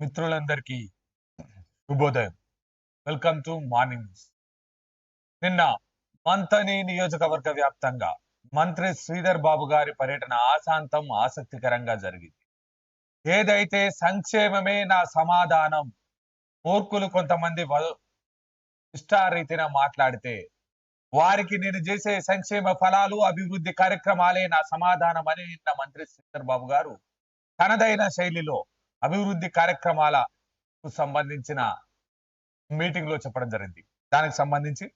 మిత్రులందరికీ శుభోదయం. Welcome to morning news. నిన్న మంతని నియోజకవర్గ వ్యాప్తంగా మంత్రి శ్రీధర్ బాబు గారి పర్యటన ఆశాంతం ఆసక్తికరంగా జరిగింది. ఏదైతే సంక్షేమమే నా సమాధానం మూర్ఖులు కొంతమంది ఇష్టారీతిన మాట్లాడితే వారికి నేను చేసే సంక్షేమ ఫలాలు అభివృద్ధి కార్యక్రమాలే నా సమాధానం అని నిన్న మంత్రి శ్రీధర్ బాబు గారు తనదైన శైలిలో అభివృద్ధి కార్యక్రమాలకు సంబంధించిన మీటింగ్లో చెప్పడం జరిగింది. దానికి సంబంధించి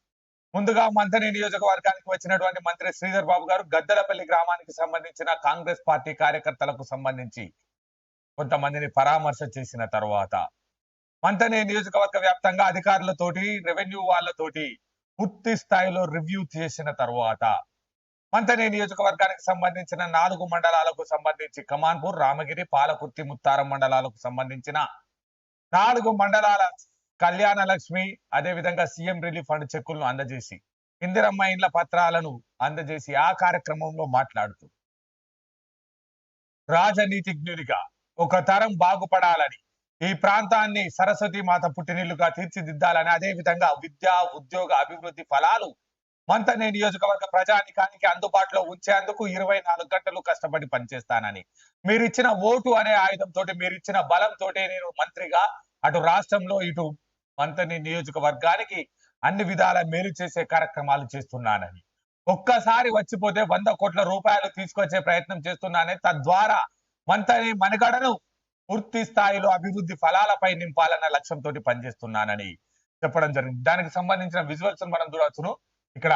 ముందుగా మంతని నియోజకవర్గానికి వచ్చినటువంటి మంత్రి శ్రీధర్ బాబు గారు గద్దలపల్లి గ్రామానికి సంబంధించిన కాంగ్రెస్ పార్టీ కార్యకర్తలకు సంబంధించి కొంతమందిని పరామర్శ చేసిన తర్వాత మంతని నియోజకవర్గ వ్యాప్తంగా అధికారులతోటి రెవెన్యూ వాళ్ళతోటి పూర్తి స్థాయిలో రివ్యూ చేసిన తర్వాత మంతనే నియోజకవర్గానికి సంబంధించిన నాలుగు మండలాలకు సంబంధించి కమాన్పూర్ రామగిరి పాలకుర్తి ముత్తారం మండలాలకు సంబంధించిన నాలుగు మండలాల కళ్యాణ లక్ష్మి అదే విధంగా సీఎం రిలీఫ్ ఫండ్ చెక్కులను అందజేసి ఇందిరమ్మ ఇండ్ల పత్రాలను అందజేసి ఆ కార్యక్రమంలో మాట్లాడుతూ రాజనీతిజ్ఞునిగా ఒక తరం బాగుపడాలని ఈ ప్రాంతాన్ని సరస్వతి మాత పుట్టినిల్లుగా తీర్చిదిద్దాలని అదే విధంగా ఉద్యోగ అభివృద్ధి ఫలాలు మంతనే నియోజకవర్గ ప్రజానికానికి అందుబాటులో ఉంచేందుకు ఇరవై నాలుగు గంటలు కష్టపడి పనిచేస్తానని. మీరు ఇచ్చిన ఓటు అనే ఆయుధంతో మీరు ఇచ్చిన బలంతో నేను మంత్రిగా అటు రాష్ట్రంలో ఇటు మంతని నియోజకవర్గానికి అన్ని విధాల మేలు చేసే కార్యక్రమాలు చేస్తున్నానని. ఒక్కసారి వచ్చిపోతే వంద కోట్ల రూపాయలు తీసుకొచ్చే ప్రయత్నం చేస్తున్నానని తద్వారా మంతని మనుగడను పూర్తి స్థాయిలో అభివృద్ధి ఫలాలపై నింపాలన్న లక్ష్యంతో పనిచేస్తున్నానని చెప్పడం జరిగింది. దానికి సంబంధించిన విజువల్స్ మనం చూడవచ్చును. ఇక్కడ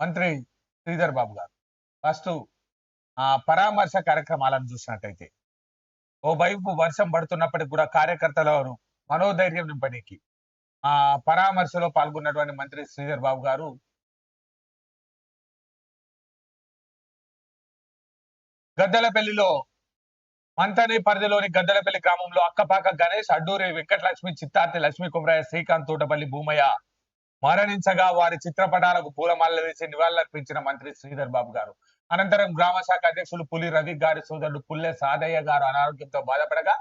మంత్రి శ్రీధర్ బాబు గారు. ఫస్ట్ ఆ పరామర్శ కార్యక్రమాలను చూసినట్టయితే ఓ వైపు వర్షం పడుతున్నప్పటికి కూడా కార్యకర్తలను మనోధైర్యం నింపడానికి ఆ పరామర్శలో పాల్గొన్నటువంటి మంత్రి శ్రీధర్ బాబు గారు గద్దలపల్లిలో మంతని పరిధిలోని గద్దెలపల్లి గ్రామంలో అక్కపాక గణేష్ అడ్డూరి వెంకటలక్ష్మి చిత్తార్తి లక్ష్మీ కుమరయ్య శ్రీకాంత్ తోటపల్లి భూమయ్య మరణించగా వారి చిత్రపటాలకు పూలమాలలు వేసి నివాళులర్పించిన మంత్రి శ్రీధర్ బాబు గారు. అనంతరం గ్రామ శాఖ అధ్యక్షులు పులి రవి గారి సోదరుడు పుల్లె సాదయ్య గారు అనారోగ్యంతో బాధపడగా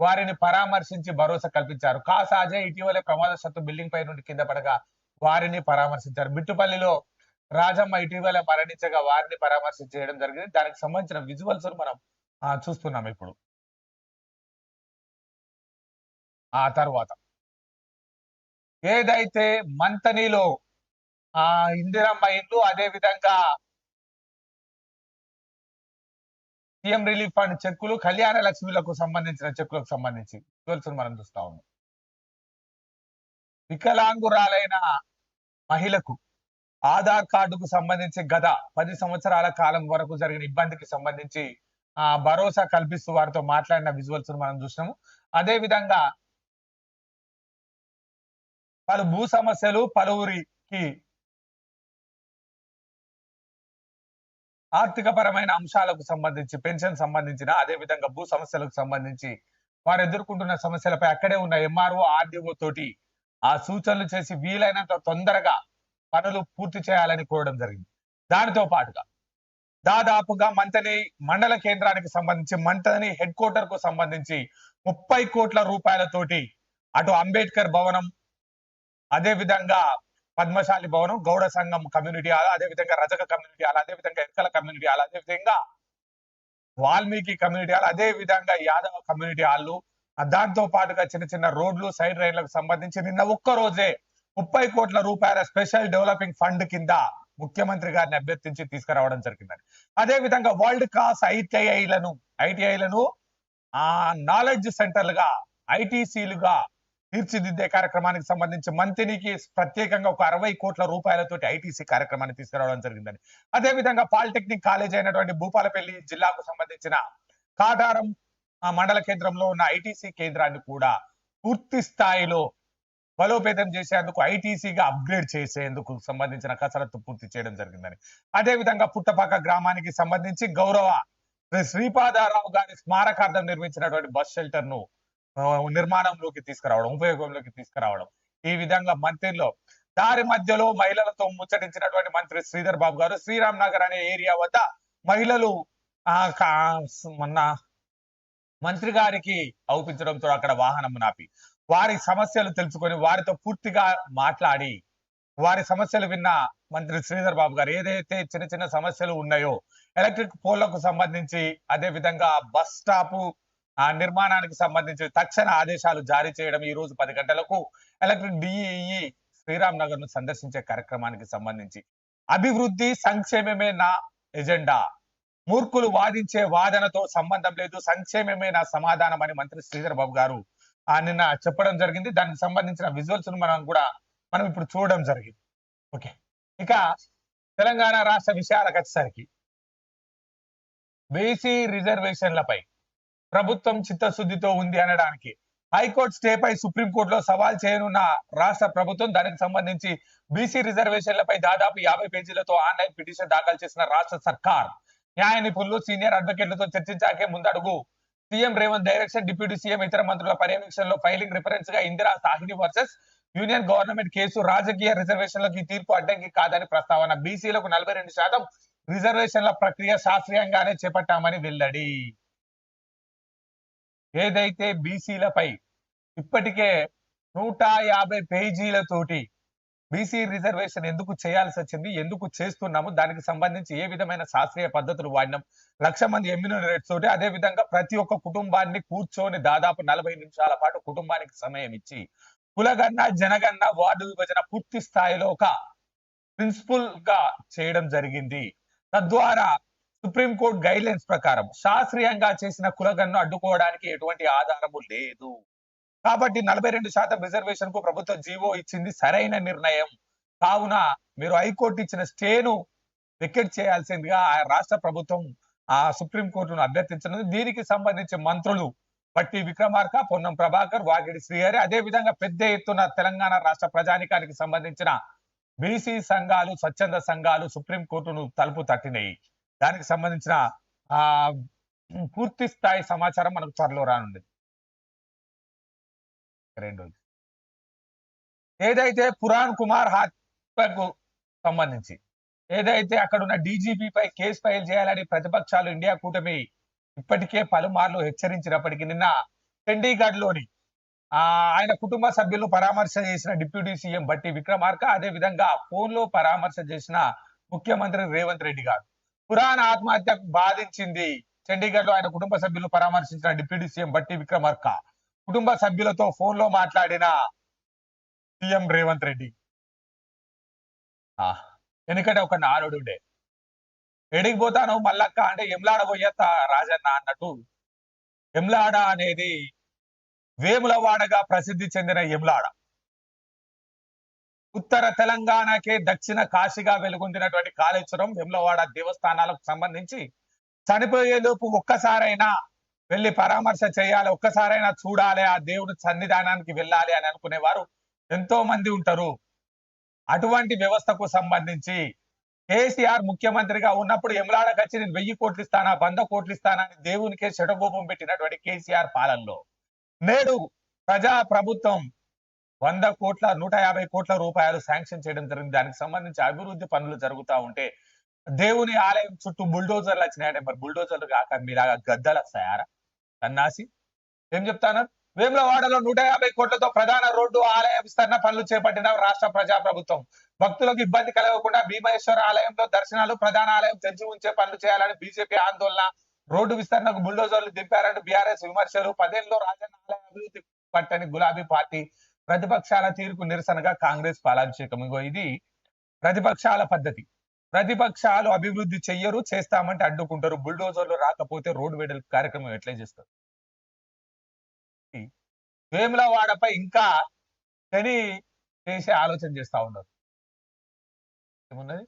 వారిని పరామర్శించి భరోసా కల్పించారు. కా అజయ్ ఇటీవలే ప్రమాదశత్తు బిల్డింగ్ పై నుండి కింద పడగా వారిని పరామర్శించారు. బిట్టుపల్లిలో రాజమ్మ ఇటీవల మరణించగా వారిని పరామర్శించడం చేయడం జరిగింది. దానికి సంబంధించిన విజువల్స్ మనం చూస్తున్నాం ఇప్పుడు. ఆ తర్వాత. ఏదైతే మంతనిలో ఆ ఇందిరమ్మ ఇల్లు అదే విధంగా సీఎం రిలీఫ్ ఫండ్ చెక్కులు కళ్యాణ లక్ష్మిలకు సంబంధించిన చెక్కులకు సంబంధించి విజువల్స్ మనం చూస్తా ఉన్నాం. వికలాంగురాలైన మహిళకు ఆధార్ కార్డుకు సంబంధించి గత పది సంవత్సరాల కాలం వరకు జరిగిన ఇబ్బందికి సంబంధించి భరోసా కల్పిస్తూ వారితో మాట్లాడిన విజువల్స్ మనం చూసినాము. అదే విధంగా పలు భూ సమస్యలు పలువురికి ఆర్థిక పరమైన అంశాలకు సంబంధించి పెన్షన్ సంబంధించిన అదే విధంగా భూ సమస్యలకు సంబంధించి వారు ఎదుర్కొంటున్న సమస్యలపై అక్కడే ఉన్న ఎంఆర్ఓ ఆర్డీఓ తోటి ఆ సూచనలు చేసి వీలైనంత తొందరగా పనులు పూర్తి చేయాలని కోరడం జరిగింది. దానితో పాటుగా దాదాపుగా మంతని మండల కేంద్రానికి సంబంధించి మంతని హెడ్ క్వార్టర్కు సంబంధించి ముప్పై కోట్ల రూపాయలతోటి అటు అంబేద్కర్ భవనం అదే విధంగా పద్మశాలి భవనం గౌడ సంఘం కమ్యూనిటీ హాల్ అదే విధంగా రజక కమ్యూనిటీ హాల్ అదే విధంగా ఎక్కల కమ్యూనిటీ హాల్ అదే విధంగా వాల్మీకి కమ్యూనిటీ హాల్ అదే విధంగా యాదవ కమ్యూనిటీ హాల్లు దాంతో పాటుగా చిన్న చిన్న రోడ్లు సైడ్ రైన్లకు సంబంధించి నిన్న ఒక్క రోజే ముప్పై కోట్ల రూపాయల స్పెషల్ డెవలపింగ్ ఫండ్ కింద ముఖ్యమంత్రి గారిని అభ్యర్థించి తీసుకురావడం జరిగిందని. అదే విధంగా వరల్డ్ క్లాస్ ఐటీఐలను ఐటీఐలను ఆ నాలెడ్జ్ సెంటర్లుగా ఐటీసీలుగా తీర్చిదిద్దే కార్యక్రమానికి సంబంధించి మంత్రికి ప్రత్యేకంగా ఒక అరవై కోట్ల రూపాయలతోటి ఐటీసీ కార్యక్రమాన్ని తీసుకురావడం జరిగిందని. అదే విధంగా పాలిటెక్నిక్ కాలేజ్ అయినటువంటి భూపాలపల్లి జిల్లాకు సంబంధించిన కాటారం మండల కేంద్రంలో ఉన్న ఐటీసీ కేంద్రాన్ని కూడా పూర్తి స్థాయిలో బలోపేతం చేసేందుకు ఐటీసీగా అప్గ్రేడ్ చేసేందుకు సంబంధించిన కసరత్తు పూర్తి చేయడం జరిగిందని. అదే విధంగా పుట్టపాక గ్రామానికి సంబంధించి గౌరవ శ్రీ శ్రీపాదారావు గారి స్మారకార్థం నిర్మించినటువంటి బస్ షెల్టర్ను నిర్మాణంలోకి తీసుకురావడం ఉపయోగంలోకి తీసుకురావడం. ఈ విధంగా మంత్రిలో దారి మధ్యలో మహిళలతో ముచ్చటించినటువంటి మంత్రి శ్రీధర్ బాబు గారు శ్రీరామ్ నగర్ అనే ఏరియా వద్ద మహిళలు మొన్న మంత్రి గారికి అవుపించడంతో అక్కడ వాహనం నాపి వారి సమస్యలు తెలుసుకొని వారితో పూర్తిగా మాట్లాడి వారి సమస్యలు విన్న మంత్రి శ్రీధర్ బాబు గారు ఏదైతే చిన్న చిన్న సమస్యలు ఉన్నాయో ఎలక్ట్రిక్ పోల్లకు సంబంధించి అదే విధంగా బస్ స్టాప్ ఆ నిర్మాణానికి సంబంధించి తక్షణ ఆదేశాలు జారీ చేయడం ఈ రోజు పది గంటలకు ఎలక్ట్రిక్ డిఈఈ శ్రీరామ్ నగర్ను సందర్శించే కార్యక్రమానికి సంబంధించి. అభివృద్ధి సంక్షేమమే నా ఎజెండా. మూర్ఖులు వాదించే వాదనతో సంబంధం లేదు సంక్షేమమే నా సమాధానం అని మంత్రి శ్రీధర్ బాబు గారు నిన్న చెప్పడం జరిగింది. దానికి సంబంధించిన విజువల్స్ మనం కూడా మనం ఇప్పుడు చూడడం జరిగింది. ఓకే. ఇక తెలంగాణ రాష్ట్ర విషయాలకు వచ్చేసరికి బీసీ రిజర్వేషన్లపై ప్రభుత్వం చిత్తశుద్ధితో ఉంది అనడానికి హైకోర్టు స్టేపై సుప్రీంకోర్టులో సవాల్ చేయనున్న రాష్ట్ర ప్రభుత్వం దానికి సంబంధించి బీసీ రిజర్వేషన్లపై దాదాపు యాభై పేజీలతో ఆన్లైన్ పిటిషన్ దాఖలు చేసిన రాష్ట్ర సర్కార్. న్యాయ నిపుణులు సీనియర్ అడ్వకేట్లతో చర్చించాకే ముందడుగు CM Revanth direction deputy CM ఇతర మంత్రుల పర్యవేక్షణలో filing రిఫరెన్స్గా Indira Sawhney versus union government case రాజకీయ రిజర్వేషన్లకు ఈ తీర్పు అడ్డంకి కాదని ప్రస్తావన బీసీలకు నలభై రెండు శాతం రిజర్వేషన్ల ప్రక్రియ శాస్త్రీయంగానే చేపట్టామని వెల్లడి. ఏదైతే బీసీలపై ఇప్పటికే నూట యాభై పేజీలతోటి బీసీ రిజర్వేషన్ ఎందుకు చేయాల్సి వచ్చింది ఎందుకు చేస్తున్నాము దానికి సంబంధించి ఏ విధమైన శాస్త్రీయ పద్ధతులు వాడినాం లక్ష మంది ఎమ్యూనరేట్స్ తోటి అదే విధంగా ప్రతి ఒక్క కుటుంబాన్ని కూర్చొని దాదాపు నలభై నిమిషాల పాటు కుటుంబానికి సమయం ఇచ్చి కులగన్న జనగన్న వార్డు విభజన పూర్తి స్థాయిలో ఒక ప్రిన్సిపల్గా చేయడం జరిగింది. తద్వారా సుప్రీంకోర్టు గైడ్ లైన్స్ ప్రకారం శాస్త్రీయంగా చేసిన కులగన్ను అడ్డుకోవడానికి ఎటువంటి ఆధారము లేదు. కాబట్టి నలభై రెండు శాతం రిజర్వేషన్కు ప్రభుత్వం జీవో ఇచ్చింది సరైన నిర్ణయం. కావున మీరు హైకోర్టు ఇచ్చిన స్టేను వికెట్ చేయాల్సిందిగా ఆ రాష్ట్ర ప్రభుత్వం ఆ సుప్రీం కోర్టును అభ్యర్థించినది. దీనికి సంబంధించి మంత్రులు పట్టి విక్రమార్క పొన్నం ప్రభాకర్ వాగిడి శ్రీహరి అదే విధంగా పెద్ద ఎత్తున తెలంగాణ రాష్ట్ర ప్రజానికానికి సంబంధించిన బీసీ సంఘాలు స్వచ్ఛంద సంఘాలు సుప్రీంకోర్టును తలుపు తట్టినాయి. దానికి సంబంధించిన ఆ పూర్తి స్థాయి సమాచారం మనకు త్వరలో రానుంది. రెండు ఏదైతే పురాణ్ కుమార్ హత్యకు సంబంధించి ఏదైతే అక్కడ ఉన్న డీజీపీపై కేసు ఫైల్ చేయాలని ప్రతిపక్షాలు ఇండియా కూటమి ఇప్పటికే పలుమార్లు హెచ్చరించినప్పటికీ నిన్న చండీగఢ్లోని ఆయన కుటుంబ సభ్యులను పరామర్శ చేసిన డిప్యూటీ సీఎం బట్టి విక్రమార్క అదే విధంగా ఫోన్లో పరామర్శ చేసిన ముఖ్యమంత్రి రేవంత్ రెడ్డి గారు. పురాణ ఆత్మహత్య బాధించింది చండీగఢ్లో ఆయన కుటుంబ సభ్యులు పరామర్శించిన డిప్యూటీ సీఎం బట్టి విక్రమార్క. కుటుంబ సభ్యులతో ఫోన్లో మాట్లాడిన సీఎం రేవంత్ రెడ్డి. ఎందుకంటే ఒక నానుడు ఉండే. ఎడికి పోతాను మల్లక్క అంటే ఎమ్లాడ పోయేత రాజన్న అన్నట్టు. ఎమ్లాడ అనేది వేములవాడగా ప్రసిద్ధి చెందిన ఎమ్లాడ ఉత్తర తెలంగాణకే దక్షిణ కాశీగా వెలుగొందినటువంటి కాళేశ్వరం వేములవాడ దేవస్థానాలకు సంబంధించి చనిపోయేలోపు ఒక్కసారైనా వెళ్ళి పరామర్శ చేయాలి ఒక్కసారైనా చూడాలి ఆ దేవుని సన్నిధానానికి వెళ్ళాలి అని అనుకునేవారు ఎంతో మంది ఉంటారు. అటువంటి వ్యవస్థకు సంబంధించి కేసీఆర్ ముఖ్యమంత్రిగా ఉన్నప్పుడు ఎమ్లాడకు వచ్చి నేను వెయ్యి కోట్లు ఇస్తానా వంద కోట్లు ఇస్తానా అని దేవునికే శటగోపం పెట్టినటువంటి కేసీఆర్ పాలనలో. నేడు ప్రజా ప్రభుత్వం వంద కోట్ల నూట యాభై కోట్ల రూపాయలు శాంక్షన్ చేయడం జరిగింది. దానికి సంబంధించి అభివృద్ధి పనులు జరుగుతా ఉంటే దేవుని ఆలయం చుట్టూ బుల్డోజర్లు వచ్చినాయంటే మరి బుల్డోజర్లు కాక మీలాగా గద్దలు వస్తాయారా సన్నాసి. ఏం చెప్తాను? వేములవాడలో నూట యాభై కోట్లతో ప్రధాన రోడ్డు ఆలయ విస్తరణ పనులు చేపట్టిన రాష్ట్ర ప్రజా ప్రభుత్వం భక్తులకు ఇబ్బంది కలగకుండా భీమేశ్వర ఆలయంలో దర్శనాలు ప్రధాన ఆలయం తెరిచి ఉంచే పనులు చేయాలని బీజేపీ ఆందోళన. రోడ్డు విస్తరణకు బుల్డోజర్లు దింపారంటూ బీఆర్ఎస్ విమర్శలు. పదేళ్ళలో రాజన్న ఆలయ అభివృద్ధి పట్టని గులాబీ పార్టీ ప్రతిపక్షాల తీరుకు నిరసనగా కాంగ్రెస్ పాలాభిషేకం. ఇగో ఇది ప్రతిపక్షాల పద్ధతి. ప్రతిపక్షాలు అభివృద్ధి చెయ్యరు చేస్తామంటే అడ్డుకుంటారు. బుల్డోజర్లు రాకపోతే రోడ్డు వేడల్ కార్యక్రమం ఎట్లా చేస్తారు? వేములవాడపై ఇంకా శని చేసే ఆలోచన చేస్తా ఉన్నారు. ఏమున్నది?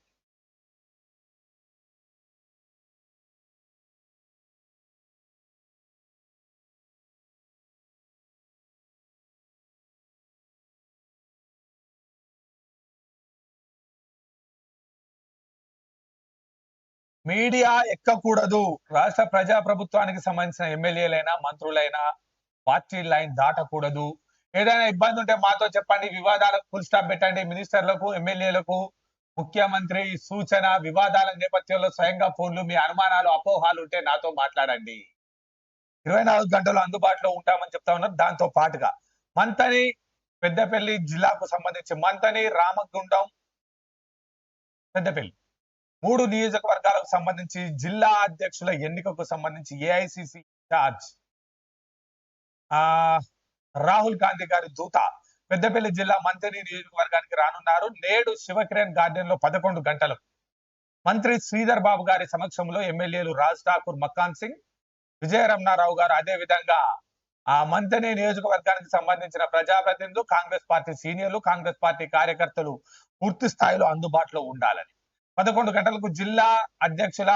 మీడియా ఎక్కకూడదు. రాష్ట్ర ప్రజా ప్రభుత్వానికి సంబంధించిన ఎమ్మెల్యేలైనా మంత్రులైనా పార్టీ లైన్ దాటకూడదు. ఏదైనా ఇబ్బంది ఉంటే మాతో చెప్పండి. వివాదాలకు ఫుల్ స్టాప్ పెట్టండి. మినిస్టర్లకు ఎమ్మెల్యేలకు ముఖ్యమంత్రి సూచన వివాదాల నేపథ్యంలో స్వయంగా ఫోన్లు మీ అనుమానాలు అపోహాలు ఉంటే నాతో మాట్లాడండి. ఇరవై నాలుగు గంటలు అందుబాటులో ఉంటామని చెప్తా ఉన్నారు. దాంతో పాటుగా మంతని పెద్దపల్లి జిల్లాకు సంబంధించి మంతని రామగుండం పెద్దపల్లి. మూడు నియోజకవర్గాలకు సంబంధించి జిల్లా అధ్యక్షుల ఎన్నికకు సంబంధించి ఏఐసిసి చార్జ్ ఆ రాహుల్ గాంధీ గారి దూత పెద్దపల్లి జిల్లా మంత్రి నియోజకవర్గానికి రానున్నారు. నేడు శివకిరణ్ గార్డెన్లో పదకొండు గంటలకు మంత్రి శ్రీధర్ బాబు గారి సమక్షంలో ఎమ్మెల్యేలు రాజ్ ఠాకూర్ మక్కాన్ సింగ్ విజయ రమణారావు గారు. అదే విధంగా ఆ మంత్రి నియోజకవర్గానికి సంబంధించిన ప్రజాప్రతినిధులు కాంగ్రెస్ పార్టీ సీనియర్లు కాంగ్రెస్ పార్టీ కార్యకర్తలు పూర్తి స్థాయిలో అందుబాటులో ఉండాలని పదకొండు గంటలకు జిల్లా అధ్యక్షుల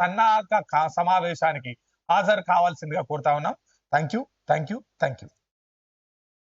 సన్నాహక సమావేశానికి హాజరు కావాల్సిందిగా కోరుతా ఉన్నాం. Thank you thank you thank you